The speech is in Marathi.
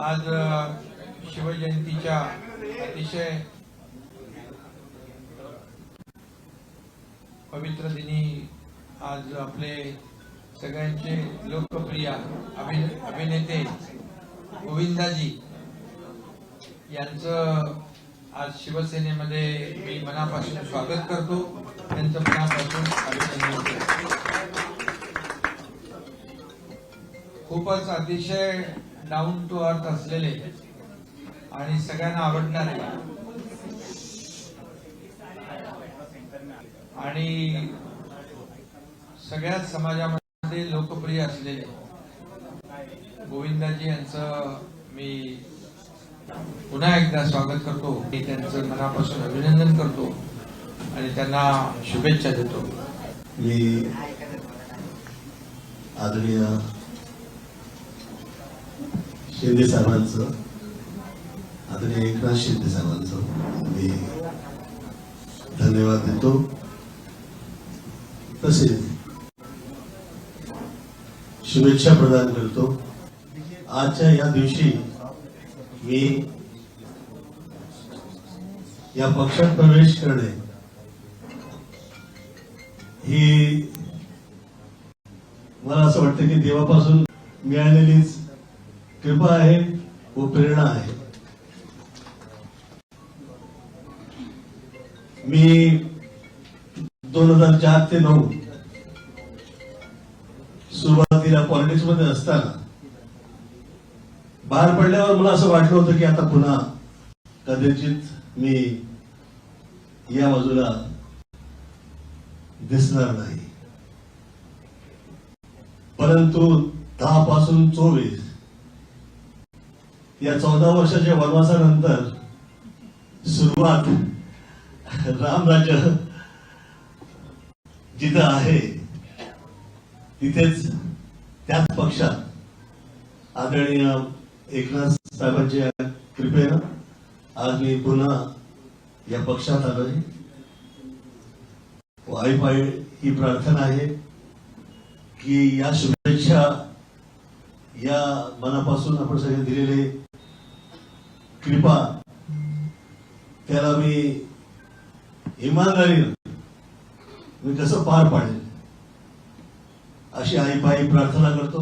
आज शिवजयंतीच्या अतिशय पवित्र दिनी आज आपले सगळ्यांचे लोकप्रिय अभिनेते गोविंदाजी यांचं आज शिवसेनेमध्ये मी मनापासून स्वागत करतो. त्यांचं मनापासून अभिनंदन करतो. खूपच अतिशय डाऊन टू अर्थ असलेले आणि सगळ्यांना आवडणारे. आणि सगळ्याच समाजामध्ये लोकप्रिय असलेले गोविंदाजी यांचं मी पुन्हा एकदा स्वागत करतो. मी त्यांचं मनापासून अभिनंदन करतो आणि त्यांना शुभेच्छा देतो. मी आदरणीय शिंदे साहेबांचं. आदरणीय एकनाथ शिंदे साहेबांचं. मी धन्यवाद देतो. तसेच शुभेच्छा प्रदान करतो. आजच्या या दिवशी मी या पक्षात प्रवेश करणे ही मला असं वाटतं की देवापासून मिळालेलीच कृपा आहे व प्रेरणा आहे. मी दोन हजार चार ते नऊ सुरुवातीला पॉलिटिक्समध्ये असताना बाहेर पडल्यावर मला असं वाटलं होतं की आता पुन्हा कदाचित मी या बाजूला दिसणार नाही. परंतु दहा पासून चोवीस या चौदा वर्षाच्या वनवासानंतर सुरुवात रामराज्य जिथं आहे तिथेच त्याच पक्षात आदरणीय एकनाथ साहेबांच्या कृपेनं आज मी पुन्हा या पक्षात आलोय आई पाय ही प्रार्थना आहे की या शुभेच्छा या मनापासून आपण सगळे दिलेले कृपा. त्याला मी इमानदारीनं मी कसं पार पाडेल अशी आई पायी प्रार्थना करतो.